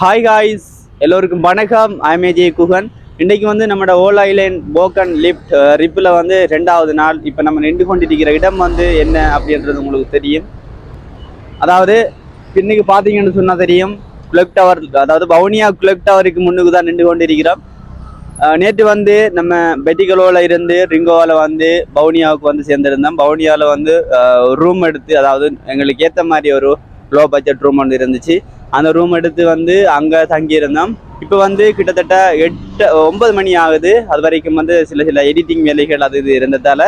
Hi guys எல்லோருக்கும் வணக்கம். ஐமேஜே குகன். இன்றைக்கு வந்து நம்மளோட ஓலா லைன் போக்கன் லிஃப்ட் ரிப்பில் வந்து ரெண்டாவது நாள். இப்போ நம்ம நின்று கொண்டிருக்கிற இடம் வந்து என்ன அப்படின்றது உங்களுக்கு தெரியும். அதாவது இன்னைக்கு பார்த்தீங்கன்னு சொன்னால் தெரியும். குளக் டவர் அதாவது வவுனியா குளக் டவருக்கு முன்னுக்கு தான் நின்று கொண்டிருக்கிறோம். நேற்று வந்து நம்ம பெட்டிகலோவில் இருந்து ரிங்கோவில் வந்து பவுனியாவுக்கு வந்து சேர்ந்திருந்தோம். பவுனியாவில் வந்து ரூம் எடுத்து அதாவது எங்களுக்கு ஏற்ற மாதிரி ஒரு லோ பட்ஜெட் ரூம் ஒன்று இருந்துச்சு. அந்த ரூம் எடுத்து வந்து அங்கே தங்கியிருந்தோம். இப்போ வந்து கிட்டத்தட்ட எட்டு ஒன்பது மணி ஆகுது. அது வரைக்கும் வந்து சில சில எடிட்டிங் வேலைகள் அது இது இருந்ததால்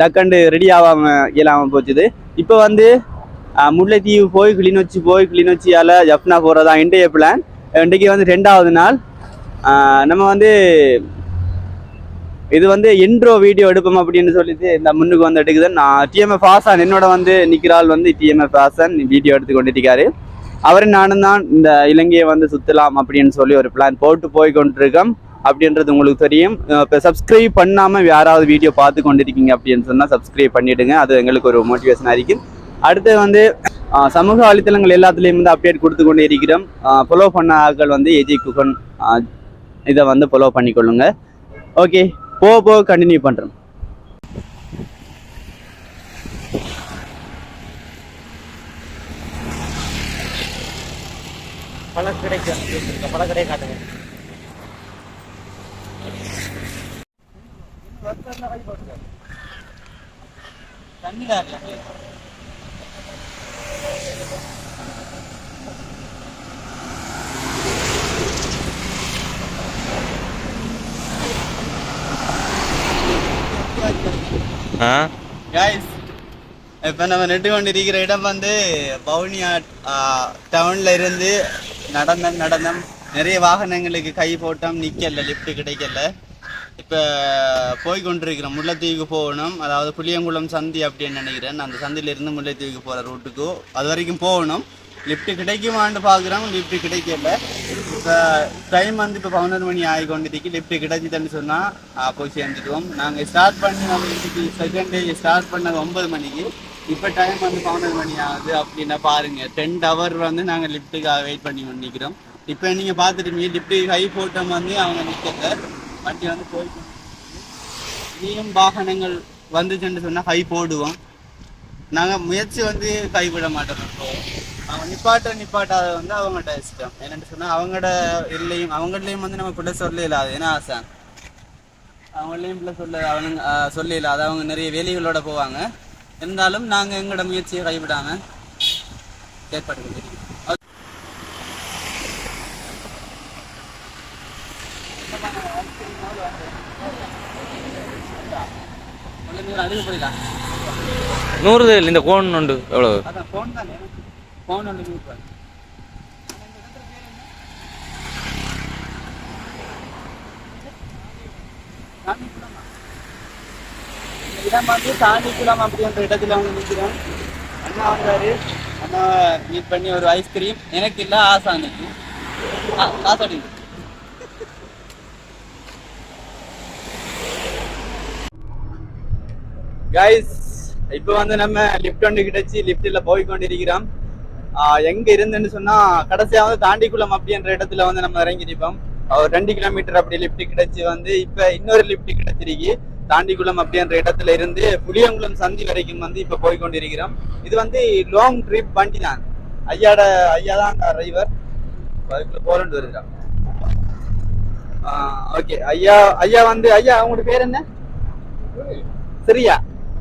டக்கண்டு ரெடி ஆகாமல் இயலாமல் போச்சுது. இப்போ வந்து முல்லைத்தீவு போய் கிளிநொச்சி போய் கிளிநொச்சியால் ஜப்னா போகிறதா இன்றைய பிளான் இன்றைக்கு வந்து ரெண்டாவது நாள். நம்ம வந்து இது வந்து இன்ட்ரோ வீடியோ எடுப்போம் அப்படின்னு சொல்லிட்டு இந்த முன்னுக்கு வந்து எடுக்குது. நான் டிஎம்எஃப் ஹாசன் என்னோட வந்து நிக்கிறாள் வந்து டிஎம்எஃப் ஆசன் வீடியோ எடுத்து கொண்டிருக்காரு. அவரும் நானும் தான் இந்த இலங்கையை வந்து சுற்றலாம் அப்படின்னு சொல்லி ஒரு பிளான் போட்டு போய் கொண்டிருக்கோம் அப்படின்றது உங்களுக்கு தெரியும். இப்போ சப்ஸ்கிரைப் பண்ணாமல் யாராவது வீடியோ பார்த்து கொண்டிருக்கீங்க அப்படின்னு சொன்னால் சப்ஸ்கிரைப் பண்ணிவிடுங்க அது எங்களுக்கு ஒரு மோட்டிவேஷனாக இருக்கும் அடுத்து வந்து சமூக வலைத்தளங்கள் எல்லாத்துலேயும் வந்து அப்டேட் கொடுத்து கொண்டே இருக்கிறோம். ஃபாலோ பண்ண ஆட்கள் வந்து ஏஜி குகன் இதை வந்து ஃபாலோ பண்ணிக்கொள்ளுங்க. ஓகே போக போக கண்டினியூ பண்ணுறேன் பழக்கடை பழக்கடையை காட்டுங்க. தண்ணி ஆ இப்போ நம்ம நெட்டு கொண்டிருக்கிற இடம் வந்து பவுனியா டவுனில் இருந்து நடந்தம் நடந்தம் நிறைய வாகனங்களுக்கு கை போட்டோம் நிற்கல லிஃப்ட் கிடைக்கல இப்போ போய் கொண்டிருக்கிறோம் முல்லைத்தீவுக்கு போகணும். அதாவது புளியங்குளம் சந்தி அப்படின்னு நினைக்கிறேன். அந்த சந்தியிலிருந்து முல்லைத்தீவுக்கு போகிற ரூட்டுக்கு அது வரைக்கும் போகணும். லிஃப்ட் கிடைக்குமான்னு பார்க்குறோம். லிஃப்ட் கிடைக்கல. இப்போ டைம் வந்து இப்போ பதினொரு மணி ஆகி கொண்டிருக்கு லிஃப்ட் கிடைச்சிதுன்னு சொன்னால் போய் சேர்ந்துடுவோம் நாங்கள் ஸ்டார்ட் பண்ணி நம்ம செகண்ட் டே ஸ்டார்ட் பண்ணது ஒன்பது மணிக்கு. இப்போ டைம் வந்து பதினொரு மணி ஆகுது அப்படின்னா பாருங்கள் டென் ஹவர் வந்து நாங்கள் லிஃப்ட்டுக்காக வெயிட் பண்ணி நிற்கிறோம் இப்போ நீங்கள் பார்த்துட்டு லிஃப்ட்டு ஹை போட்டம் வந்து அவங்க நிற்கல வண்டி வந்து போயிட்டு இனியும் வாகனங்கள் வந்துச்சுன்னு சொன்னால் ஹை போடுவோம். நாங்கள் முயற்சி வந்து கைவிட மாட்டோம். இப்போ அவங்க நிப்பாட்ட நிப்பாட்டாத வந்து அவங்கள்ட்ட இஷ்டம். என்னென்னு சொன்னால் அவங்களோட இல்லையும் அவங்களையும் வந்து நம்ம பிள்ளை சொல்ல இல்லாது ஏன்னா ஆசான் அவங்களையும் பிள்ளை சொல்ல அவனுங்க சொல்ல இல்லாது அவங்க நிறைய வேலைகளோட போவாங்க. இருந்தாலும் நாங்கள் எங்களோட முயற்சியை கைவிடாமல் ஏற்பாடு நூறு இந்த கோன் உண்டு. எவ்வளவு? அதான் ஃபோன் தானே ஃபோன் ஒன்று யூஸ் இடம் வந்து சாண்டிக்குளம் அப்படின்ற இடத்துல அவங்க நிற்கிறோம் அண்ணா வந்தாரு அண்ணா மீட் பண்ணி ஒரு ஐஸ்கிரீம் எனக்கு இல்லை ஆசை அன்னைக்கு ஆ- ஆசை கைஸ் இப்போ வந்து நம்ம லிஃப்ட் ஒன்று கிடைச்சி லிஃப்டில் போய் கொண்டிருக்கிறோம் எங்க இருந்துன்னு சொன்னா கடைசியா வந்து தாண்டிக்குளம் அப்படின்ற இடத்துல வந்து நம்ம இறங்கிருப்போம் ஒரு ரெண்டு கிலோமீட்டர் அப்படி லிஃப்ட் கிடைச்சி வந்து இப்ப இன்னொரு லிஃப்ட் கிடைச்சிருக்கு. தாண்டிக்குளம் அப்படின்ற இடத்துல இருந்து புளியங்குளம் சந்தி வரைக்கும் வந்து இப்ப போய் கொண்டிருக்கிறோம் இது வந்து லாங் ட்ரிப் வண்டி தான் ஐயாட ஐயா தான் டிரைவர் அதுக்குள்ள போலண்டு வருகிறான். ஓகே ஐயா ஐயா வந்து ஐயா உங்களோட பேர் என்ன? சரியா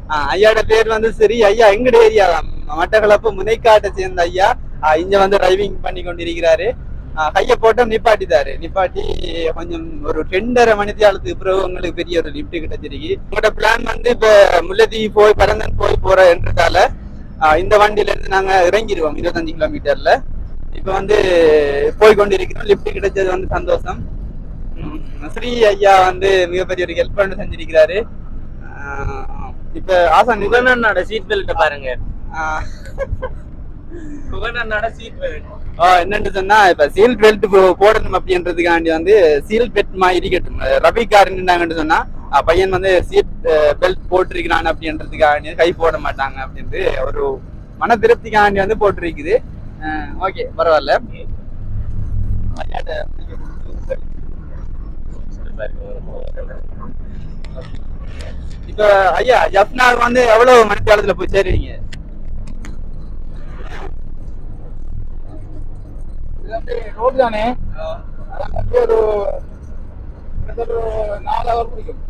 ஆ, ஐயாவோட பேர் வந்து சரி ஐயா எங்கட ஏரியா தான் மட்டக்களப்பு முனைக்காட்டை சேர்ந்த ஐயா இங்க வந்து டிரைவிங் பண்ணி கொண்டிருக்கிறாரு ஆ, கையை போட்டு நிப்பாட்டிட்டாரு. நிப்பாட்டி கொஞ்சம் ஒரு ரெண்டரை மணி நேரத்துக்கு பிறகு உங்களுக்கு பெரிய ஒரு லிஃப்ட் கிடைச்சிருக்கு. உங்களோட பிளான் வந்து இப்ப முல்லத்தீவு போய் பரந்தன் போய் போற என்றதால இந்த வண்டியில இருந்து நாங்க இறங்கிடுவோம் இருபத்தஞ்சு கிலோமீட்டர்ல. இப்ப வந்து போய் கொண்டிருக்கிறோம். லிஃப்ட் கிடைச்சது வந்து சந்தோஷம். ஸ்ரீ ஐயா வந்து மிகப்பெரிய ஒரு ஹெல்ப் பண்ணி செஞ்சிருக்கிறாரு. இப்ப ஆசா நிகழ் சீட் பெல்ட் பாருங்க. என்னன்னு சொன்னா இப்ப சீல் பெல்ட் போடணும் அப்படின்றதுக்காண்டி வந்து சீல் பெல்ட் மாதிரி இருக்கட்டும். ரவி கார் நின்றாங்கன்னு சொன்னா பையன் வந்து சீட் பெல்ட் போட்டிருக்கிறான் அப்படின்றதுக்காண்டி கை போட மாட்டாங்க அப்படின்ட்டு ஒரு மன திருப்திக்காண்டி வந்து போட்டிருக்குது. ஓகே பரவாயில்ல. ஐயாட்ட இப்ப ஐயா ஜப்னாவுக்கு வந்து எவ்வளவு மணிக்காலத்துல போய் சேருவீங்க? அதான் வந்து ஒரு நாலு ஹவர் பிடிக்கும்.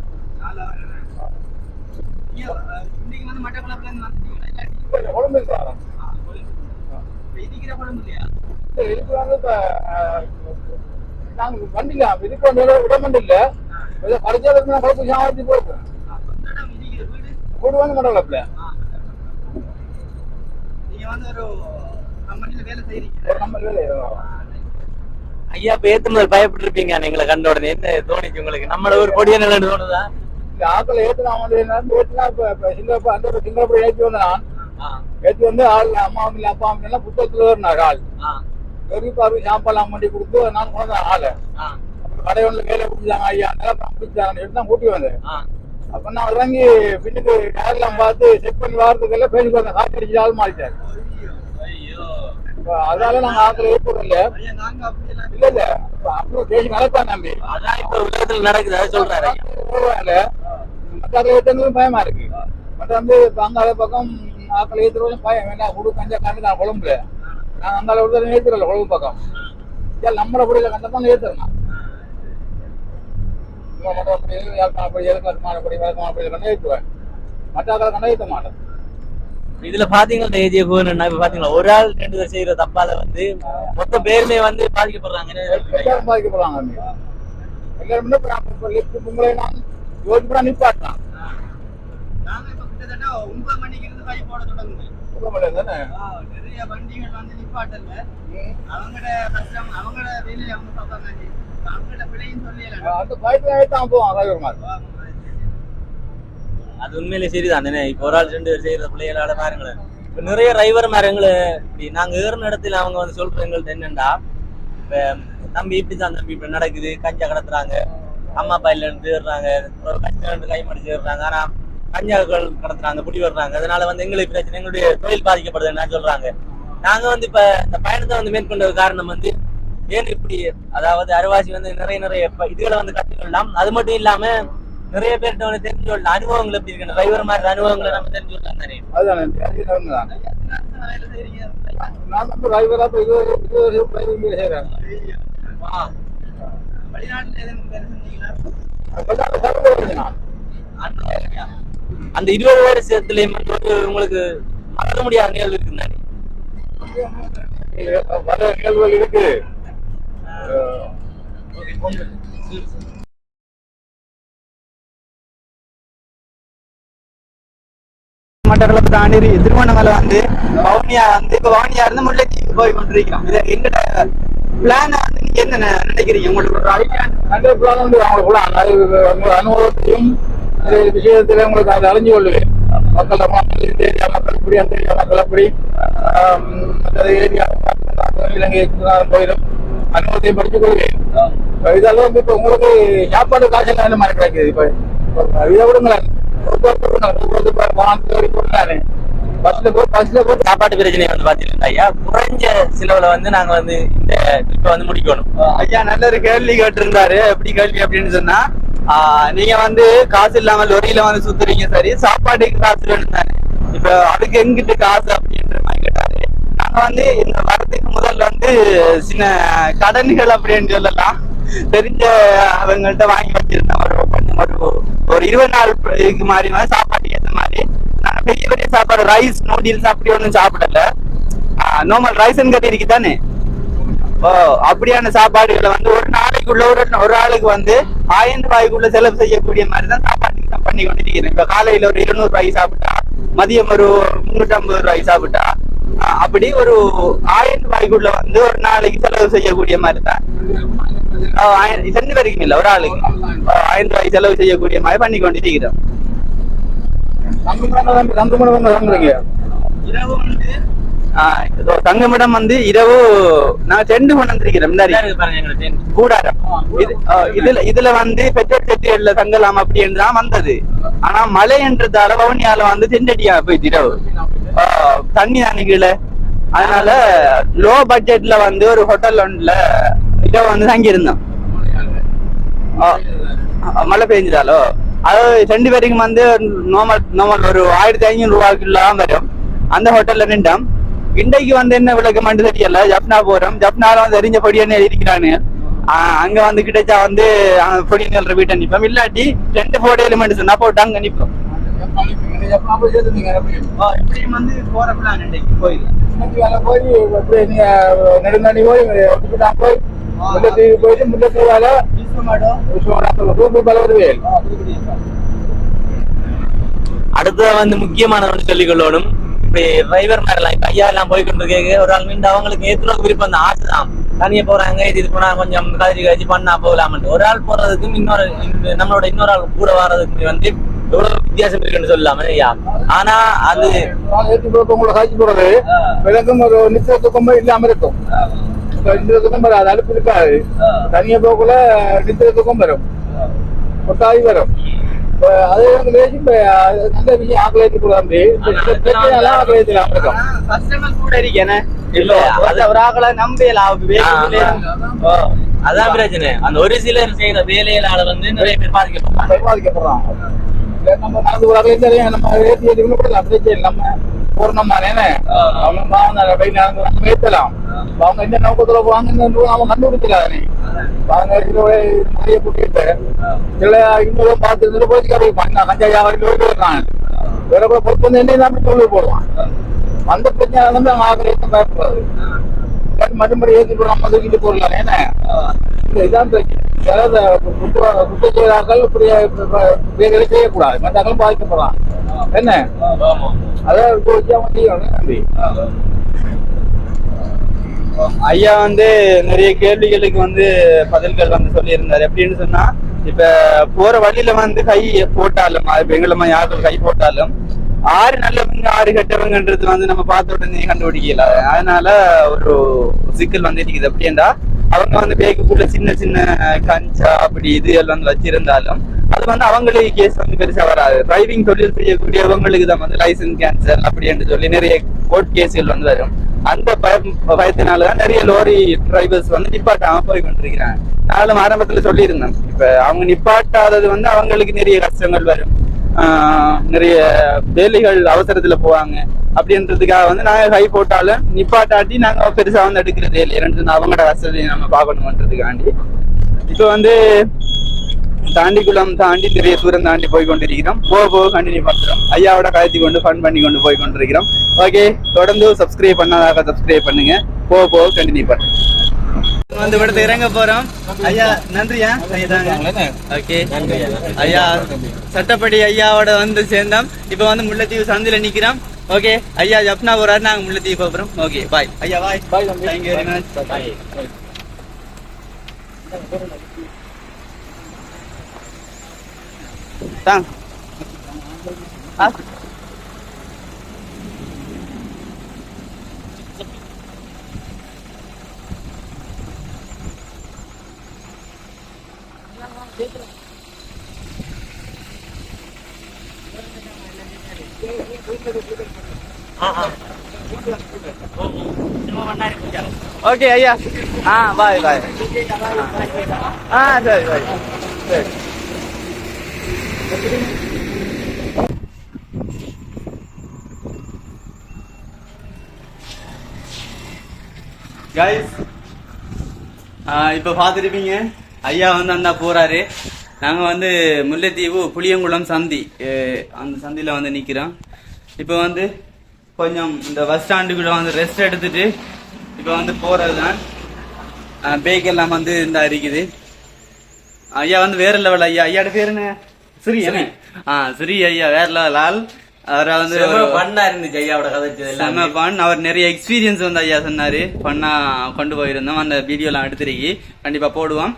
இன்னைக்கு வந்து மட்டக்குளப்புல இருந்து வந்துட்டீங்களா? இடிக்கிற குழம்பு இல்லையா? இதுக்கு வந்து இப்ப நாங்க வண்டில இதுக்கு வந்து உடம்பு இல்ல. ஏதோ பரிச்சயம் கலப்பு சாமாத்தி போயிருக்கோம் இடிக்கிற நீங்க வந்து ஒரு ஐயா இப்ப ஏத்து முதல் பயப்பட்டு இருப்பீங்க எங்களை கண்ட உடனே. என்ன தோணிச்சு உங்களுக்கு? நம்மள ஒரு பொடிய நிலைன்னு தோணுதா? இந்த ஆக்களை ஏத்துனா ஏத்துனா இப்ப சிங்கப்பூர் அந்த சிங்கப்பூர் ஏற்றி வந்த நான். ஆ, ஏற்றி வந்து ஆள் அம்மா இல்லை அப்பா எல்லாம் புத்தகத்துல ஏறினார் ஆள். வெறி பார்வை சாப்பாடு பண்ணி கொடுத்து நான் கொண்டு ஆளு. ஆ, கடை ஒன்று வேலை பிடிச்சாங்க ஐயா அதெல்லாம் பிடிச்சாங்க தான் கூட்டி வந்தேன். அப்ப நான் இறங்கி பின்னுக்கு யாரெல்லாம் பார்த்து செக் பண்ணி வாரத்துக்கெல்லாம் பேசி பார்த்தேன் காப்பி அடிச்சு ஆள் மாறிட்டாரு. அதனால நாங்க ஆக்களை ஏற்படும் இல்ல இல்ல. இல்ல அப்புறம் பேசி நடத்தான் நம்பி அதான் இப்ப உலகத்துல நடக்குது அதை சொல்றாரு. மற்ற ஏற்றங்களும் பயமா இருக்கு. மற்ற வந்து அங்கால பக்கம் ஆக்களை ஏற்றுறதும் பயம். வேண்டாம் குடு கஞ்சா காண்டு நான் குழம்புல. நான் அங்கால விடுறது ஏற்றுறல குழம்பு பக்கம். ஏன் நம்மளை புரியல கண்டதான் ஏற்றுறேன் மற்றபடி யாழ்ப்பாணப்படி எதுக்காட்டுமானப்படி விளக்கமானப்படி கண்ட ஏற்றுவேன் மற்ற ஆக்களை கண்ட ஏற்ற மாட்டேன். இதுல பாத்தீங்கன்னா ஏஜிய கோவன் இப்ப பாத்தீங்களா ஒரு ஆள் ரெண்டு பேர் செய்யற தப்பால வந்து மொத்த பேருமே வந்து எல்லாரும் பாதிக்கப்படுவாங்க அங்க. எல்லாரும் நான் யோசிப்பா நிப்பாட்டலாம். நாங்க இப்ப கிட்டத்தட்ட ஒன்பது மணிக்கு இருந்து பைப் போட தொடங்குங்க நிறைய வண்டிகள் வந்து நிப்பாட்டல. அவங்களோட கஷ்டம் அவங்களோட வேலையை அவங்க பார்ப்பாங்க அவங்களோட பிழையும் சொல்லல அந்த பயத்துல தான் போவான் டிரைவர் மாதிரி அது உண்மையிலே சரிதான். தானே இப்ப ஒரு ஆள் ரெண்டு பேர் செய்யற பிள்ளைகளால பாருங்களேன் இப்ப நிறைய டிரைவர் மாரங்களை இப்படி நாங்க ஏறின இடத்துல அவங்க வந்து சொல்ற எங்கள்ட்ட என்னண்டா இப்ப தம்பி இப்படிதான் தம்பி இப்படி நடக்குது கஞ்சா கடத்துறாங்க. அம்மா அப்பா இருந்து ஏறுறாங்க ஒரு கை மடிச்சு ஏறுறாங்க ஆனா கஞ்சாக்கள் கடத்துறாங்க குடி வர்றாங்க. அதனால வந்து எங்களுக்கு பிரச்சனை எங்களுடைய தொழில் பாதிக்கப்படுதுன்னு சொல்றாங்க. நாங்க வந்து இப்ப இந்த பயணத்தை வந்து மேற்கொண்ட காரணம் வந்து ஏன் இப்படி அதாவது அருவாசி வந்து நிறைய நிறைய இதுகளை வந்து கற்றுக்கொள்ளலாம் அது மட்டும் இல்லாம நிறைய பேர்கிட்ட வந்து தெரிஞ்சு கொள்ளலாம் அனுபவங்கள் எப்படி இருக்கு டிரைவர் மாதிரி அனுபவங்களை நம்ம தெரிஞ்சு கொள்ளலாம் நான் வந்து டிரைவரா டிரைவிங் செய்யறேன் நான் அந்த இருபது வருஷத்துலயும் வந்து உங்களுக்கு மறக்க முடியாத நிகழ்வு இருக்கு நிகழ்வுகள் இருக்கு. மட்டக்களப்பு தாண்டி திருவண்ணாமலை வந்து வவுனியா வந்து இப்ப வவுனியா இருந்து முல்லைத்தீவு போய் கொண்டிருக்கிறோம் இது எங்கட பிளான் வந்து நீங்க என்ன நினைக்கிறீங்க? உங்களுக்கு நல்ல பிளான் வந்து அவங்களுக்குள்ள அனுபவத்தையும் விஷயத்துல உங்களுக்கு அதை அறிஞ்சு கொள்ளுவேன். மக்கள் ஏரியா மக்கள் இப்படி அந்த ஏரியா மக்கள் அப்படி அந்த ஏரியா இலங்கை போயிடும். அனுபவத்தையும் படித்துக் கொள்வேன். இதெல்லாம் வந்து இப்ப உங்களுக்கு சாப்பாடு காசு என்ன மாதிரி கிடைக்குது? இப்ப இப்ப இதை விடுங்களேன். போக்குவரத்து பஸ்ல போய் பஸ்ல போய் சாப்பாட்டு பிரச்சனை வந்து பாத்தீங்கன்னா ஐயா குறைஞ்ச செலவுல வந்து நாங்க வந்து இந்த ட்ரிப்பை வந்து முடிக்கணும் ஐயா நல்ல ஒரு கேள்வி கேட்டிருந்தாரு. எப்படி கேள்வி அப்படின்னு சொன்னா நீங்க வந்து காசு இல்லாம லொரியில வந்து சுத்துறீங்க சரி சாப்பாட்டுக்கு காசு வேணும் தானே இப்ப அதுக்கு எங்கிட்டு காசு அப்படின்ற மாதிரி கேட்டாரு. நாங்க வந்து இந்த வரதுக்கு முதல்ல வந்து சின்ன கடன்கள் அப்படின்னு சொல்லலாம். தெரிஞ்ச அவங்கள்ட்ட வாங்கி வச்சிருந்தோம். ஒரு ஒரு ஒரு இருபது நாள் இதுக்கு மாதிரி சாப்பாட்டுக்கு ஏத்த மாதிரி. நான் பெரிய பெரிய சாப்பாடு ரைஸ் நூடில்ஸ் அப்படி ஒன்றும் சாப்பிடல. நார்மல் ரைஸ்ன்னு கட்டி இருக்கு தானே ஓ அப்படியான சாப்பாடுகளை வந்து ஒரு நாளைக்குள்ள ஒரு ஒரு ஆளுக்கு வந்து ஆயிரம் ரூபாய்க்குள்ள செலவு செய்யக்கூடிய மாதிரி தான் சாப்பாட்டுக்கு நான் பண்ணி கொண்டிருக்கிறேன். இப்ப காலையில ஒரு இருநூறு ரூபாய் சாப்பிட்டா மதியம் ஒரு முன்னூற்றி ஐம்பது ரூபாய் சாப்பிட்டா அப்படி ஒரு ஆயிரம் ரூபாய்க்குள்ள வந்து ஒரு நாளைக்கு செலவு செய்யக்கூடிய மாதிரி தான் சென்று வரைக்கும் இல்ல ஒரு ஆளுக்கு. ஆஹ் ஆயிரம் ரூபாய் செலவு செய்யக்கூடிய மாதிரி பண்ணி தங்கு மணி வந்து இரவு வந்து ஆஹ் இதோ தங்குமிடம் வந்து இரவு நான் கொண்டு வந்திருக்கிறேன் tent. கூடாரம். இதுல இதுல வந்து பெட்ரோல் செட்டியல்ல தங்கலாம் அப்படின்னு தான் வந்தது. ஆனா மழை என்றதால வவுனியால வந்து செண்டடியா போயிட்டு இரவு. ஆஹ் தண்ணி அணுகல அதனால லோ பட்ஜெட்ல வந்து ஒரு ஹோட்டல் ஒன்றுல இரவு வந்து தங்கி இருந்தோம். ஆ, மழை பெஞ்சிட்டாலோ? அது ரெண்டு பேருக்கும் வந்து நார்மல் நார்மல் ஒரு ஆயிரத்தி ஐநூறு ரூபாய்க்குள்ள வரும். அந்த ஹோட்டல்ல நின்றோம். இன்றைக்கு வந்து என்ன விளக்கு மட்டும் தெரியல. ஜப்னா போறோம் ஜப்னால வந்து எரிஞ்ச பொடியன்னு இருக்கிறானு அங்க வந்து கிடைச்சா வந்து பொடியன்ற வீட்டை நிற்போம் இல்லாட்டி ரெண்டு போட்டோ எலிமெண்ட் சொன்னா போட்டு அங்க இப்படி வந்து போற பிளான் கோயில் போய் போய் முல்லைத்தீவு போயிட்டு முல்லைத்தீவால அடுத்தது வந்து முக்கியமான ஒன்று சொல்லிக் கொள்ளணும். இப்படி டிரைவர் மாதிரிலாம் இப்ப ஐயா எல்லாம் போய் கொண்டு கேட்க ஒரு ஆள் மீண்டும் அவங்களுக்கு ஏற்றுறது விருப்பம் அந்த ஆசை தான். தனியா போறாங்க இது இது போனா கொஞ்சம் கதிரி கழிச்சு பண்ணா போகலாம்னு ஒரு ஆள் போறதுக்கும் இன்னொரு நம்மளோட இன்னொரு ஆள் கூட வர்றதுக்கு வந்து எவ்வளவு வித்தியாசம் இருக்குன்னு சொல்லலாமே ஐயா. ஆனா அது ஏற்றி போக உங்களை காய்ச்சி போடுறது விலங்கும் ஒரு நித்திய துக்கமும் இல்லாம இருக்கும் நித்திய துக்கம் வராது அலுப்பு இருக்காது தனியா போகக்குள்ள நித்திய துக்கம் வரும் கொட்டாவி வரும் அது அது நல்ல விஷயம் ஆக்கல ஏற்றி போடாம பிரச்சனை ஆக்கல ஏற்றலாம் இருக்கும் கஸ்டமர் கூட இருக்கேனே இல்ல, அது- ஒரு ஆக்களை நம்பலாம் ஆ, அதான் பிரச்சனை. அந்த ஒரு சிலர் செய்யற வேலையிலால வந்து நிறைய பேர் பாதிக்கப்படுறாங்க. பாதிக்கப்படுறான் நம்ம நடந்து போறாங்களே தெரியும். நம்ம ஏற்றி ஏற்றி விடலாம் பிரச்சனை. நம்ம பூர்ணமா என்ன? அவங்க பாவம் தானே, நடந்து நம்ம ஏத்தலாம். அவங்க என்ன நோக்கத்துல போவாங்கன்னு நம்ம கண்டுபிடிக்கலானே அவங்க இதோட நிறைய கூட்டிட்டு இல்ல இன்னொரு பார்த்து இருந்துட்டு போய் கடைக்கு பண்ணா கஞ்சா வியாபாரி போயிட்டு இருக்காங்க. வேற கூட பொறுப்பு வந்து என்ன தான் சொல்லி போடுவான் அந்த பிரச்சனை வந்து அவங்க ஆக்கிரமித்து பயப்படாது மறுபடி ஏற்றி போடுறான் நம்ம தூக்கிட்டு போடலாம்? என்ன? இதான் பிரச்சனை. அதாவது குற்ற குற்ற செயலாக்கள் இப்படி வேலைகளை செய்யக்கூடாது. மற்றவங்களும் பாதிக்கப்படலாம். என்ன? அதாவது நன்றி ஐயா வந்து நிறைய கேள்விகளுக்கு வந்து பதில்கள் வந்து சொல்லியிருந்தாரு. எப்படின்னு சொன்னா இப்ப போற வழியில வந்து கை போட்டாலும் இப்ப எங்களை யாருக்கு கை போட்டாலும் ஆறு நல்லவங்க ஆறு கெட்டவங்கன்றது வந்து நம்ம பார்த்த உடனே கண்டுபிடிக்கல. அதனால ஒரு சிக்கல் வந்து இருக்குது அப்படின்னா அவங்க வந்து பேக்குக்குள்ள சின்ன சின்ன கஞ்சா அப்படி இது எல்லாம் வந்து வச்சிருந்தாலும் அது வந்து அவங்களுக்கு கேஸ் வந்து பெருசா வராது. டிரைவிங் தொழில் செய்யக்கூடியவங்களுக்கு தான் வந்து லைசன்ஸ் கேன்சல் அப்படின்னு சொல்லி நிறைய கோர்ட் கேஸ்கள் வந்து வரும். அந்த பயம் பயத்தினாலதான் நிறைய லோரி டிரைவர்ஸ் வந்து நிப்பாட்டாம போய் கொண்டிருக்கிறாங்க. நானும் ஆரம்பத்துல சொல்லியிருந்தேன். இப்ப அவங்க நிப்பாட்டாதது வந்து அவங்களுக்கு நிறைய கஷ்டங்கள் வரும். நிறைய வேலைகள் அவசரத்துல போவாங்க. அப்படின்றதுக்காக வந்து நாங்க கை போட்டாலும் நிப்பாட்டாட்டி நாங்க பெருசா வந்து எடுக்கிறதே இல்லை. ரெண்டு அவங்களோட வசதியை நம்ம பார்க்கணுன்றதுக்காண்டி இப்போ வந்து தாண்டிக்குளம் தாண்டி நிறைய தூரம் தாண்டி போய் கொண்டிருக்கிறோம். போக போக கண்டினியூ பண்றோம். ஐயாவோட கலத்தி கொண்டு ஃபன் பண்ணி கொண்டு போய் கொண்டிருக்கிறோம். ஓகே தொடர்ந்து சப்ஸ்கிரைப் பண்ணாதாக சப்ஸ்கிரைப் பண்ணுங்க. போக போக கண்டினியூ பண்றோம். வந்து விடத்து இறங்க போறோம். ஐயா நன்றியா? ஓகே. நன்றி ஐயா. சட்டப்படி ஐயாவோட வந்து சேர்ந்தோம். இப்போ வந்து முல்லைத்தீவு சந்தில நிக்கிறோம். ஓகே. ஐயா ஜப்னா போறாரு. நாங்க முல்லைத்தீவு போறோம். ஓகே பாய் ஐயா bye bye thank you very much தாங்க ஆ ஓகே ஐயா ஆ பாய் பாய் ஆ சரி சரி சரி கைஸ் இப்போ பார்த்துருப்பீங்க ஐயா வந்து அந்த போறாரு. நாங்க வந்து முல்லைத்தீவு புளியங்குளம் சந்தி அந்த சந்தில வந்து நிக்கிறோம். இப்போ வந்து கொஞ்சம் இந்த பஸ் ஸ்டாண்டுக்குள்ள வந்து ரெஸ்ட் எடுத்துட்டு இப்போ வந்து போறது தான் பேக் எல்லாம் வந்து இந்த இருக்குது. ஐயா வந்து வேற லெவல் ஐயா. ஐயாட பேர் என்ன? ஸ்ரீ? ஆ ஸ்ரீ ஐயா வேற லெவல் ஆள். அவரை வந்து பண்ணா இருந்துச்சு ஐயாவோட கதைச்சது எல்லாமே. fun. அவர் நிறைய எக்ஸ்பீரியன்ஸ் வந்து ஐயா சொன்னாரு. பண்ணா கொண்டு போயிருந்தோம். அந்த வீடியோலாம் எடுத்துருக்கி கண்டிப்பா போடுவோம்.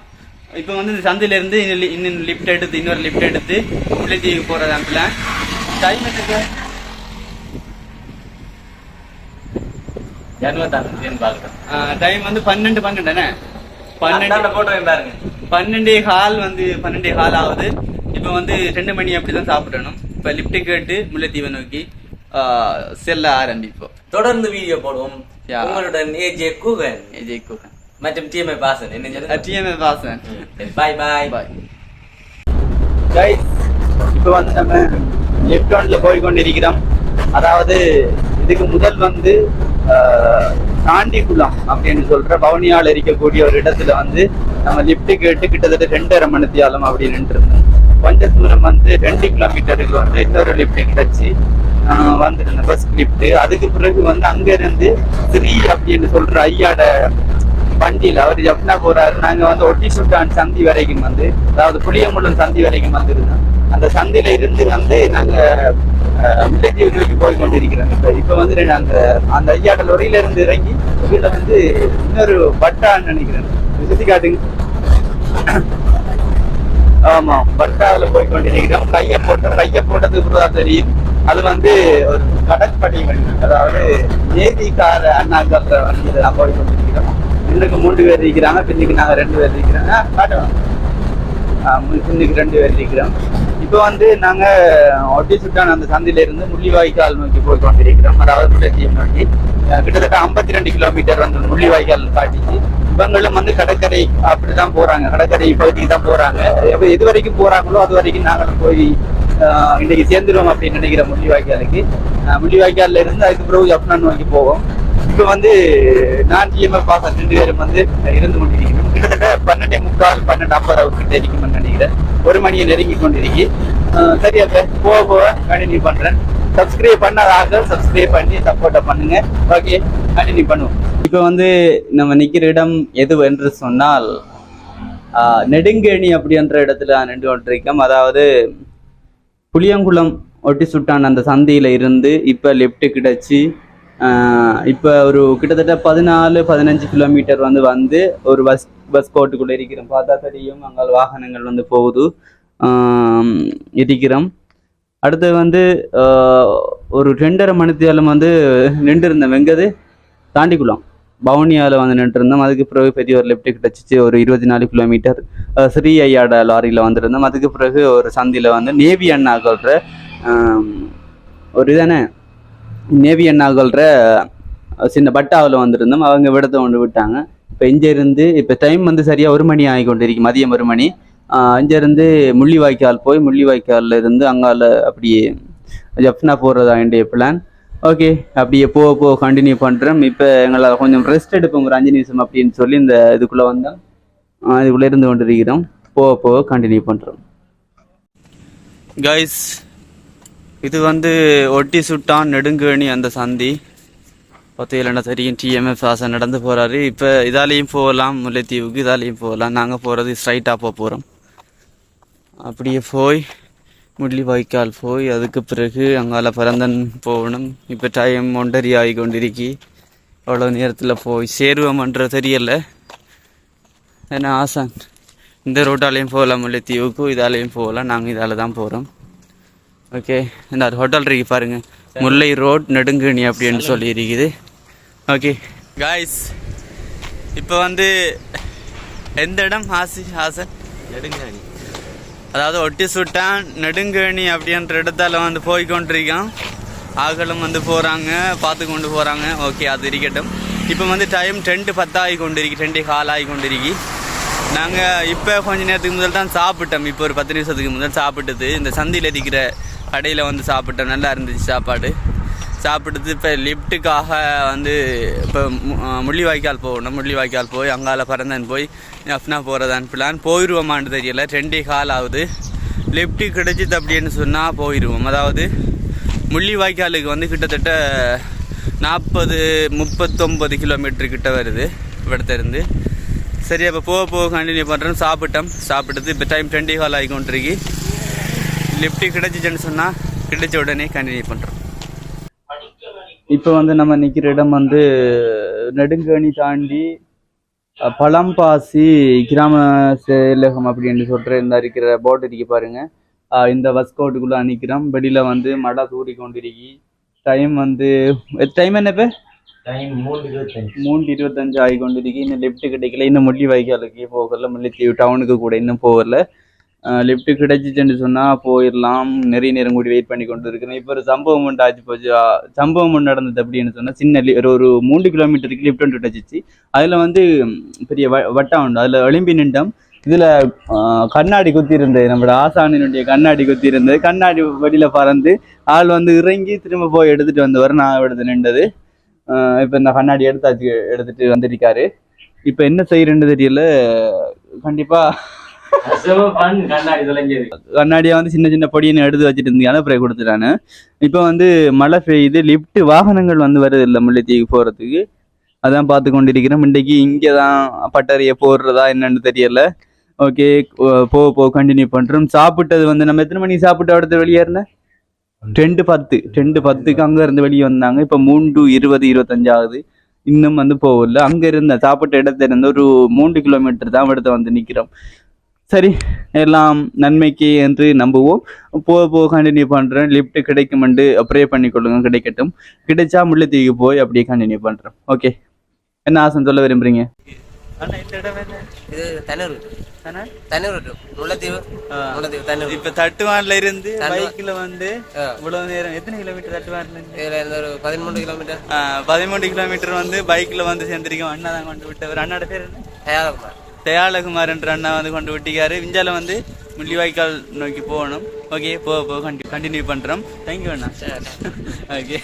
இப்போ வந்து இந்த சந்தில இருந்து இன்னும் லிஃப்ட் எடுத்து இன்னொரு லிஃப்ட் எடுத்து முல்லைத்தீவுக்கு போறதான் பிளான் டைம் பாக்குறேன் டைம் வந்து பன்னெண்டு பன்னெண்டுண்ணே பன்னெண்டு பன்னெண்டு போட்டோ பாருங்க. பன்னெண்டே கால் வந்து பன்னெண்டே கால் ஆகுது. இப்போ வந்து ரெண்டு மணி அப்படிதான் சாப்பிடணும். இப்போ லிஃப்ட் கேட்டு முல்லைத்தீவை நோக்கி செல்ல ஆரம்பிப்போம். தொடர்ந்து வீடியோ போடுவோம். உங்களுடன் ஏஜே குகன் விஜய் குகன் மற்றும் டிஎம்ஐ பாசன் என்ன சொல்லுங்க TMA Vasan bye bye bye guys இப்போ வந்து நம்ம லெஃப்ட் ஹேண்ட்ல போய் கொண்டிருக்கிறோம் அதாவது இதுக்கு முதல் வந்து தாண்டிக்குளம் அப்படின்னு சொல்ற பவனியால் இருக்கக்கூடிய ஒரு இடத்துல வந்து நம்ம லிஃப்ட் கேட்டு கிட்டத்தட்ட ரெண்டரை மணித்தியாலம் அப்படின்னு இருந்தோம் கொஞ்ச தூரம் வந்து ரெண்டு கிலோமீட்டருக்கு வந்து இன்னொரு லிஃப்ட் கிடைச்சி ஆஹ், வந்திருந்தேன் பஸ் லிஃப்ட் அதுக்கு பிறகு வந்து அங்க இருந்து ஸ்ரீ அப்படின்னு சொல்ற ஐயாட வண்டியில். அவர் ஜப்னா போறாரு? நாங்க வந்து ஒட்டி சுட்டான் சந்தி வரைக்கும் வந்து அதாவது புளியமுள்ளன் சந்தி வரைக்கும் வந்திருந்தோம். அந்த சந்தியில இருந்து வந்து நாங்க வில்லேஜ் நோக்கி போய் கொண்டிருக்கிறோம். இப்ப வந்து அந்த அந்த ஐயாட்ட லொரியில இருந்து இறங்கி இதுல வந்து இன்னொரு பட்டான்னு நினைக்கிறேன். சுத்தி காட்டுங்க. ஆமா பட்டாவில் போய் கொண்டிருக்கிறோம். கையை போட்ட கையை போட்டதுக்கு தான் தெரியும். அது வந்து ஒரு கடற்படை வண்டி. அதாவது நேதிக்கார அண்ணாக்கள் வண்டியில நான் போய் கொண்டிருக்கிறோம். இன்னுக்கு மூன்று பேர் இருக்கிறாங்க பின்னுக்கு நாங்கள் ரெண்டு பேர் இருக்கிறாங்க. காட்டுவோம் பின்னுக்கு ரெண்டு பேர் இருக்கிறோம். இப்போ வந்து நாங்கள் ஒட்டி சுட்டான் அந்த சந்தில இருந்து முள்ளிவாய்க்கால் நோக்கி போய் கொண்டிருக்கிறோம். அதாவது முள்ளத்தியம் நோக்கி. கிட்டத்தட்ட 52 ரெண்டு கிலோமீட்டர் வந்து முள்ளிவாய்க்கால் காட்டிச்சு. இவங்களும் வந்து கடற்கரை அப்படிதான் போறாங்க. கடற்கரை பகுதிக்கு தான் போறாங்க. எப்போ எது வரைக்கும் போறாங்களோ அது வரைக்கும் நாங்களும் போய் ஆஹ் இன்னைக்கு சேர்ந்துருவோம் அப்படின்னு நினைக்கிற முள்ளிவாய்க்காலுக்கு. முள்ளிவாய்க்காலில் முள்ளிவாய்க்கால்ல இருந்து அதுக்கு பிறகு ஜப்னான் நோக்கி போவோம். இப்ப வந்து நான் டிஎம்எஃப் பாஸ் ரெண்டு பேரும் வந்து இருந்து கொண்டிருக்கிறோம். கிட்டத்தட்ட பன்னெண்டே முக்கால் பன்னெண்டு ஐம்பது அவர்கிட்ட இருக்குமென்னு நினைக்கிறேன். ஒரு மணியை நெருங்கி கொண்டிருக்கி. சரியா சார் போக போக கண்டினியூ பண்றேன். சப்ஸ்கிரைப் பண்ணாத சப்ஸ்கிரைப் பண்ணி சப்போர்ட்டை பண்ணுங்க. ஓகே கண்டினியூ பண்ணுவோம். இப்போ வந்து நம்ம நிக்கிற இடம் எது என்று சொன்னால் நெடுங்கேணி அப்படின்ற இடத்துல நின்று கொண்டிருக்கோம். அதாவது புளியங்குளம் ஒட்டி சுட்டான் அந்த சந்தியில இருந்து இப்போ லெஃப்ட்டு கிடச்சி இப்போ ஒரு கிட்டத்தட்ட பதினாலு பதினஞ்சு கிலோமீட்டர் வந்து வந்து ஒரு பஸ் பஸ் கோட்டுக்குள்ளே இருக்கிறோம். பார்த்தா தெரியும் அங்கே வாகனங்கள் வந்து போகுது. இருக்கிறோம். அடுத்து வந்து ஒரு ரெண்டரை மணித்தேலம் வந்து நின்று இருந்தோம் வெங்கது தாண்டிக்குளம். பவுனியாவில் வந்து நின்று இருந்தோம் அதுக்கு பிறகு பெரிய ஒரு லெஃப்ட் கிடச்சிச்சு. ஒரு இருபத்தி நாலு கிலோமீட்டர் ஸ்ரீ ஐயாட லாரியில் வந்திருந்தோம். அதுக்கு பிறகு ஒரு சந்தியில் வந்து நேவி அண்ணாக்கள்ற ஒரு இதானே? நேவி அண்ணாக்கள்ற சின்ன பட்டாவில் வந்திருந்தோம். அவங்க விடத்தை கொண்டு விட்டாங்க. இப்போ இங்கேருந்து இப்போ டைம் வந்து சரியாக ஒரு மணி ஆகி கொண்டிருக்கு மதியம் ஒரு மணி. இங்கேருந்து முள்ளிவாய்க்கால் போய் முள்ளிவாய்க்காலில் இருந்து அங்கால அப்படியே ஜப்னா போகிறதா என்னுடைய பிளான் ஓகே அப்படியே போக போக கண்டினியூ பண்ணுறோம் இப்போ எங்களால் கொஞ்சம் ரெஸ்ட் எடுப்போம் ஒரு அஞ்சு நிமிஷம் அப்படின்னு சொல்லி இந்த இதுக்குள்ளே வந்தோம். இதுக்குள்ளே இருந்து கொண்டிருக்கிறோம். போக போக கண்டினியூ பண்ணுறோம் கைஸ் இது வந்து ஒட்டி சுட்டான் நெடுங்கேணி அந்த சந்தி. பார்த்தீங்கன்னா தெரியும் டிஎம்எஃப் ஆசை நடந்து போகிறாரு இப்போ இதாலேயும் போகலாம் முல்லைத்தீவுக்கு இதாலேயும் போகலாம். நாங்கள் போகிறது ஸ்ட்ரைட்டாக போக போகிறோம் அப்படியே போய் முள்ளி வாய்க்கால் போய் அதுக்கு பிறகு அங்கால பரந்தன் போகணும். இப்போ டைம் ஒன்றரி ஆகி கொண்டிருக்கி அவ்வளோ நேரத்தில் போய் சேருவோம்ன்ற தெரியல. ஏன்னா ஆசான் இந்த ரோட்டாலையும் போகலாம் முல்லைத்தீவுக்கும் இதாலையும் போகலாம். நாங்கள் இதால தான் போகிறோம் ஓகே இந்த அது ஹோட்டல் இருக்கு பாருங்க. முல்லை ரோட் நெடுங்கணி அப்படின்னு சொல்லி இருக்குது. ஓகே காய்ஸ் இப்போ வந்து எந்த இடம்? ஆசி ஹாசன்? நெடுங்காணி. அதாவது ஒட்டி சுட்டான் நெடுங்கேணி அப்படின்ற இடத்தால வந்து போய் கொண்டிருக்கான் ஆகளும் வந்து போகிறாங்க பார்த்து கொண்டு போகிறாங்க ஓகே அது இருக்கட்டும். இப்போ வந்து டைம் டென்ட்டு பத்தாகி கொண்டிருக்கு டென்ட்டு கால் ஆகி கொண்டிருக்கு. நாங்கள் இப்போ கொஞ்ச நேரத்துக்கு முதல் தான் சாப்பிட்டோம். இப்போ ஒரு பத்து நிமிஷத்துக்கு முதல் சாப்பிட்டது. இந்த சந்தியில் இருக்கிற கடையில் வந்து சாப்பிட்டோம் நல்லா இருந்துச்சு சாப்பாடு. சாப்பிட்டு இப்போ லிஃப்ட்டுக்காக வந்து இப்போ முள்ளிவாய்க்கால் போகணும். முள்ளிவாய்க்கால் போய் அங்கால பறந்தன் போய் அஃப்னா போகிறதான் பிளான் போயிடுவோமான்னு தெரியல. ரெண்டே கால் ஆகுது. லிஃப்ட்டு கிடைச்சிது அப்படின்னு சொன்னால் போயிடுவோம் அதாவது முள்ளிவாய்க்காலுக்கு வந்து கிட்டத்தட்ட நாற்பது முப்பத்தொம்பது கிலோமீட்டர் கிட்ட வருது இவ்விடத்திலிருந்து. சரி அப்போ போக போக கண்டினியூ பண்ணுறோம் சாப்பிட்டோம். சாப்பிட்டது இப்போ டைம் ரெண்டே கால் ஆகி கொண்டிருக்கு லிஃப்ட்டு கிடைச்சிச்சுன்னு சொன்னால் கிடைச்ச உடனே கண்டினியூ பண்ணுறோம் இப்போ வந்து நம்ம நிற்கிற இடம் வந்து நெடுங்கணி தாண்டி பழம்பாசி கிராம செயலகம் அப்படின்னு சொல்கிற இந்த இருக்கிற போர்டு இருக்கு பாருங்க. அஹ், இந்த பஸ் கோட்டுக்குள்ளே நிற்கிறோம் வெளியில் வந்து மழை தூரி கொண்டிருக்கி டைம் வந்து டைம் என்ன இப்போ? டைம் மூணு இருபத்தஞ்சு. ஆகி கொண்டிருக்கு இன்னும் லெஃப்ட் கிடைக்கல. இன்னும் முள்ளி வைக்காலுக்கு போகல. முல்லைத்தீவு டவுனுக்கு கூட இன்னும் போகல. லிஃப்ட் கிடைச்சிச்சுன்னு சொன்னா போயிடலாம் நிறைய நேரம் கூடி வெயிட் பண்ணி கொண்டு இருக்கிறேன் இப்போ ஒரு சம்பவம் ஒன்று ஆச்சு போச்சு. சம்பவம் ஒன்று நடந்தது அப்படின்னு சொன்னா சின்ன ஒரு ஒரு மூன்று கிலோமீட்டருக்கு லிஃப்ட் ஒன்று கிடைச்சிச்சு. அதுல வந்து பெரிய வ- வட்டம் உண்டு. அதுல ஒலிம்பி நின்றோம். இதுல கண்ணாடி குத்திருந்தது நம்மளோட ஆசானினுடைய கண்ணாடி குத்திருந்தது கண்ணாடி வெளியில பறந்து ஆள் வந்து இறங்கி திரும்ப போய் எடுத்துட்டு வந்தவர் நான் எடுத்து நின்றது. இப்போ இந்த கண்ணாடி எடுத்தாச்சு எடுத்துட்டு வந்திருக்காரு. இப்போ என்ன செய்யறேன்னு தெரியல. கண்டிப்பா கண்ணாடியை வந்து சின்ன சின்ன பொடியை எடுத்து வச்சுட்டு இருந்தீங்க. அப்புறம் கொடுத்துட்டானு இப்போ வந்து மழை பெய்யுது லிஃப்ட் வாகனங்கள் வந்து வருது இல்லை முல்லைத்தீவுக்கு போறதுக்கு. அதான் பார்த்து கொண்டிருக்கிறோம். இன்றைக்கு இங்கே தான் பட்டறையை போடுறதா என்னன்னு தெரியல. ஓகே போ போ கண்டினியூ பண்றோம். சாப்பிட்டது வந்து நம்ம எத்தனை மணிக்கு சாப்பிட்டு அடுத்து வெளியேறின ரெண்டு பத்து. ரெண்டு பத்துக்கு அங்க இருந்து வெளியே வந்தாங்க. இப்ப மூன்று இருபது இருபத்தஞ்சு ஆகுது. இன்னும் வந்து போகல. அங்க இருந்த சாப்பிட்ட இடத்துல இருந்து ஒரு மூன்று கிலோமீட்டர் தான் இடத்த வந்து நிக்கிறோம். சரி எல்லாம் நன்மைக்கு என்று நம்புவோம். போக போக கண்டினியூ பண்றேன். லிஃப்ட் கிடைக்கும் ப்ரே பண்ணி கொள்ளுங்க. கிடைக்கட்டும். கிடைச்சா முல்லைத்தீவுக்கு போய் அப்படியே கண்டினியூ பண்றோம். ஓகே என்ன ஆசை சொல்ல விரும்புறீங்க? இது முல்லைத்தீவு. முல்லைத்தீவு இப்ப தட்டுவான்ல இருந்து. பைக்ல வந்து. இவ்வளவு நேரம். எத்தனை கிலோமீட்டர் தட்டுவான்ல இருந்து? ஒரு பதிமூணு கிலோமீட்டர் ஆ, பதிமூன்று கிலோமீட்டர் வந்து பைக்ல வந்து சேர்ந்திருக்கோம். அண்ணா தான் கொண்டு விட்டவர். அண்ணாட பேர் என்ன? தயாளகுமார் என்ற அண்ணா வந்து கொண்டு விட்டிக்காரு விஞ்சால வந்து முள்ளிவாய்க்கால் நோக்கி போகணும். ஓகே போ போ கண்டினியூ பண்றோம். தேங்க்யூ அண்ணா. ஓகே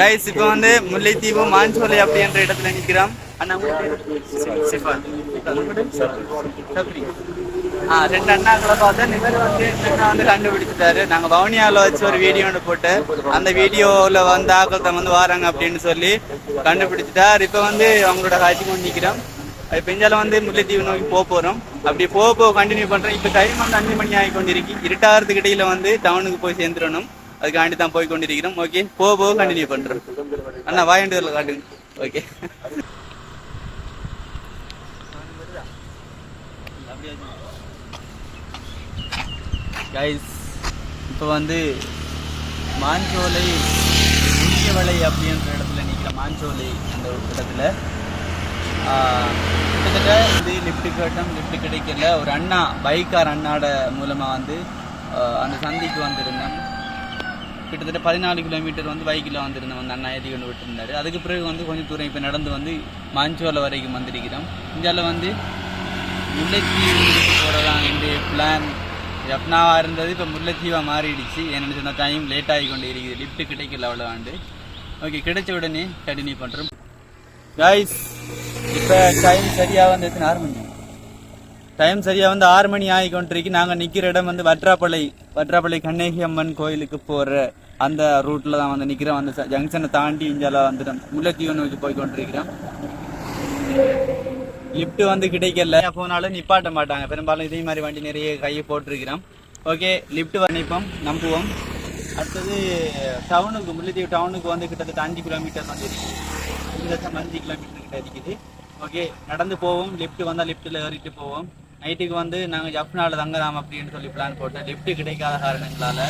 கைஸ் இப்போ வந்து முல்லைத்தீவு மாஞ்சோலை அப்படின்ற இடத்துல நிற்கிறோம். அண்ணா ரெண்டு அண்ணாக்களை பார்த்தேன் இவர் வந்து வந்து கண்டுபிடிச்சிட்டாரு. நாங்க வவுனியாவில் வச்சு ஒரு வீடியோ ஒன்று போட்டு அந்த வீடியோவில் வந்து ஆக்கள் தான் வந்து வராங்க அப்படின்னு சொல்லி கண்டுபிடிச்சிட்டார். இப்போ வந்து அவங்களோட காட்சி கொண்டு நிற்கிறோம் இப்போ இஞ்சால வந்து முல்லைத்தீவு நோக்கி போக போறோம். அப்படி போக போக கண்டினியூ பண்றோம். இப்போ டைம் வந்து அஞ்சு மணி ஆகி கொண்டிருக்கு. இருட்டாகிறதுக்கு இடையில வந்து டவுனுக்கு போய் சேர்ந்துடணும். அதுக்காண்டி தான் போய் கொண்டிருக்கிறோம். ஓகே போக போக கண்டினியூ பண்றோம். அண்ணா வாயண்டூர்ல காட்டுங்க. ஓகே கைஸ் இப்போ வந்து மாஞ்சோலை வலை அப்படின்ற இடத்துல நிற்கிற மாஞ்சோலை அந்த ஒரு இடத்துல கிட்டத்தட்ட இது லிஃப்ட் கேட்டோம் லிஃப்ட் கிடைக்கல. ஒரு அண்ணா பைக்கார் அண்ணாட மூலமாக வந்து அந்த சந்திக்கு வந்திருந்தேன். கிட்டத்தட்ட பதினாலு கிலோமீட்டர் வந்து பைக்கில் வந்திருந்தேன் வந்து அண்ணா ஏற்றி கொண்டு விட்டுருந்தார். அதுக்கு பிறகு வந்து கொஞ்சம் தூரம் இப்போ நடந்து வந்து மாஞ்சோலை வரைக்கும் வந்திருக்கிறோம். இந்தியாவில் வந்து முல்லைத்தீவுக்கு போகிறதா என்னுடைய பிளான் எப்னாவாக இருந்தது இப்போ முல்லைத்தீவாக மாறிடுச்சு. ஏன்னு சொன்னால் டைம் லேட் ஆகி கொண்டு இருக்குது. லிஃப்ட் கிடைக்கல அவ்வளோ ஆண்டு ஓகே கிடைச்ச உடனே கண்டினியூ பண்ணுறோம் காய்ஸ் இப்போ டைம் சரியாக வந்து எத்தனை ஆறு மணி. டைம் சரியாக வந்து ஆறு மணி ஆகி கொண்டிருக்கு நாங்கள் நிற்கிற இடம் வந்து வற்றாப்பளை வற்றாப்பளை கண்ணகி அம்மன் கோயிலுக்கு போகிற அந்த ரூட்டில் தான் வந்து நிற்கிறோம் அந்த ஜங்ஷனை தாண்டி இந்தியாவில் வந்துட்டோம். முல்லைத்தீவை நோக்கி போய் கொண்டிருக்கிறோம் லிஃப்ட் வந்து கிடைக்கல. போனாலும் நிப்பாட்ட மாட்டாங்க. பெரும்பாலும் இதே மாதிரி வண்டி நிறைய கையை போட்டிருக்கிறோம். ஓகே லிஃப்ட் நிற்போம் நம்புவோம். அடுத்தது டவுனுக்கு முல்லைத்தீவு டவுனுக்கு வந்து கிட்டத்தட்ட அஞ்சு கிலோமீட்டர் வந்து இருக்குது அஞ்சு கிலோமீட்டர் கிட்ட இருக்குது. ஓகே நடந்து போவோம். லிஃப்ட் வந்தால் லிஃப்ட்டில் ஏறிட்டு போவோம். நைட்டுக்கு வந்து நாங்கள் ஜப்னாவில் தங்கலாம் அப்படின்னு சொல்லி பிளான் போட்டோம். லிஃப்ட் கிடைக்காத காரணங்களால்.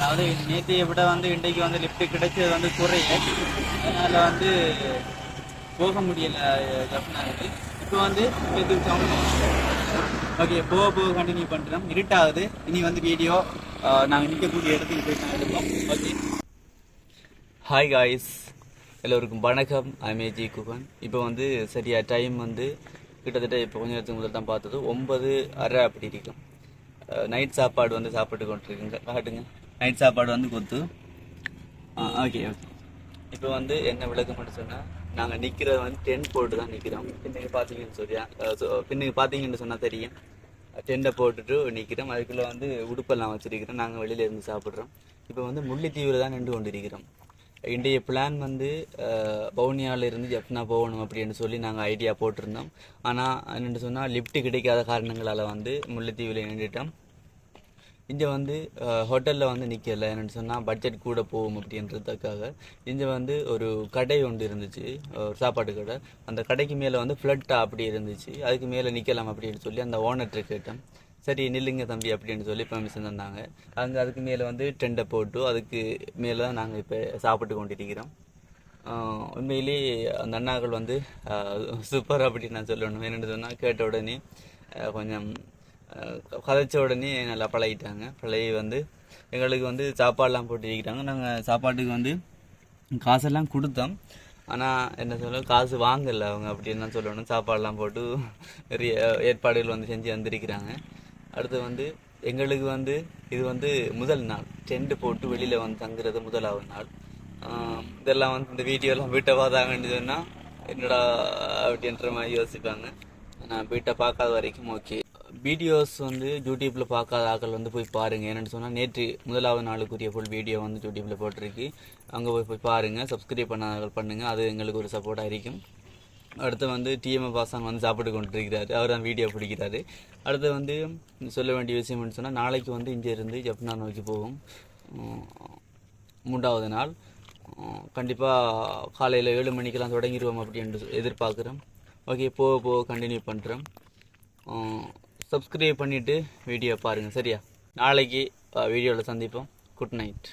அதாவது நேற்றைய விட வந்து இன்றைக்கு வந்து லிஃப்ட் கிடைச்சது வந்து குறைய அதனால் வந்து போக முடியல ஜப்னாவுக்கு இப்போ வந்து ஓகே போக போக கண்டினியூ பண்ணுறோம் இருட்டாகுது. இனி வந்து வீடியோ நாங்கள் நிற்கக்கூடிய இடத்துக்கு போய் நான் எடுப்போம். ஓகே ஹாய் காய்ஸ் எல்லோருக்கும் வணக்கம். அமேஜி குகன் இப்போ வந்து சரியா டைம் வந்து கிட்டத்தட்ட இப்போ கொஞ்ச நேரத்துக்கு முதல் தான் பார்த்தது. ஒன்பது அரை அப்படி இருக்கும் நைட் சாப்பாடு வந்து சாப்பிட்டு கொண்டிருக்குங்க. காட்டுங்க. நைட் சாப்பாடு வந்து கொத்து. ஓகே ஓகே இப்போ வந்து என்ன விளக்கம் மட்டும் சொன்னால் நாங்கள் நிற்கிறது வந்து டென்ட் போட்டு தான் நிற்கிறோம் பின்னுக்கு பார்த்தீங்கன்னு சொல்லியா பின்னுக்கு பார்த்தீங்கன்னு சொன்னால் தெரியும். டெண்டை போட்டுட்டு நிற்கிறோம் அதுக்குள்ளே வந்து உடுப்பெல்லாம் வச்சிருக்கிறோம். நாங்கள் வெளியில இருந்து சாப்பிட்றோம். இப்போ வந்து முல்லைத்தீவில் தான் நின்று கொண்டிருக்கிறோம். இன்றைய பிளான் வந்து பவுனியாவில் இருந்து ஜப்னா போகணும் அப்படின்னு சொல்லி நாங்கள் ஐடியா போட்டிருந்தோம். ஆனால் என்னென்னு சொன்னால் லிஃப்ட் கிடைக்காத காரணங்களால் வந்து முல்லைத்தீவில் நின்றுட்டோம். இங்கே வந்து ஹோட்டலில் வந்து நிற்கல என்னென்னு சொன்னால் பட்ஜெட் கூட போகும் அப்படின்றதுக்காக இங்கே வந்து ஒரு கடை ஒன்று இருந்துச்சு ஒரு சாப்பாட்டு கடை. அந்த கடைக்கு மேலே வந்து ஃப்ளட்டாக அப்படி இருந்துச்சு. அதுக்கு மேலே நிற்கலாம் அப்படின்னு சொல்லி அந்த ஓனர்கிட்ட கேட்டேன் சரி நில்லுங்க தம்பி அப்படின்னு சொல்லி பெர்மிஷன் தந்தாங்க. அங்கே அதுக்கு மேலே வந்து டெண்டை போட்டு அதுக்கு மேலே தான் நாங்கள் இப்போ சாப்பிட்டு கொண்டிருக்கிறோம். உண்மையிலே அந்த அண்ணாக்கள் வந்து சூப்பர் அப்படின்னு நான் சொல்லணும். என்னென்னு சொன்னால் கேட்ட உடனே கொஞ்சம் கதைச்ச உடனே நல்லா பழகிட்டாங்க. பழகி வந்து எங்களுக்கு வந்து சாப்பாடெலாம் போட்டு வைக்கிறாங்க நாங்கள் சாப்பாட்டுக்கு வந்து காசெல்லாம் கொடுத்தோம். ஆனால் என்ன சொல்ல காசு வாங்கல. அவங்க அப்படின்னு தான் சொல்லணும் சாப்பாடெலாம் போட்டு நிறைய ஏற்பாடுகள் வந்து செஞ்சு வந்திருக்கிறாங்க. அடுத்து வந்து எங்களுக்கு வந்து இது வந்து முதல் நாள். டென்ட் போட்டு வெளியில் வந்து தங்குறது முதலாவது நாள். இதெல்லாம் வந்து இந்த வீடியோலாம் வீட்டை பார்த்தாங்கன்னு வேண்டியதுன்னா என்னடா அப்படின்ற மாதிரி யோசிப்பாங்க. நான் வீட்டை பார்க்காத வரைக்கும் ஓகே வீடியோஸ் வந்து யூடியூப்பில் பார்க்காத ஆட்கள் வந்து போய் பாருங்கள் என்னென்னு சொன்னால் நேற்று முதலாவது நாளுக்குரிய ஃபுல் வீடியோ வந்து யூடியூப்பில் போட்டிருக்கு. அங்கே போய் போய் பாருங்கள் சப்ஸ்கிரைப் பண்ணாதவர்கள் பண்ணுங்கள் அது எங்களுக்கு ஒரு சப்போர்ட்டாக இருக்கும். அடுத்து வந்து டிஎம்ஏ பாசான் வந்து சாப்பிட்டு கொண்டிருக்கிறாரு. அவர் தான் வீடியோ பிடிக்கிறாரு. அடுத்து வந்து சொல்ல வேண்டிய விஷயம்னு சொன்னால் நாளைக்கு வந்து இங்கே இருந்து ஜப்னா நோக்கி போவோம் மூன்றாவது நாள். கண்டிப்பாக காலையில் ஏழு மணிக்கெல்லாம் தொடங்கிடுவோம் அப்படின்னு எதிர்பார்க்குறோம். ஓகே போக போக கண்டினியூ பண்ணுறோம் சப்ஸ்கிரைப் பண்ணிவிட்டு வீடியோ பாருங்கள் சரியா? நாளைக்கு வீடியோவில் சந்திப்போம். Good night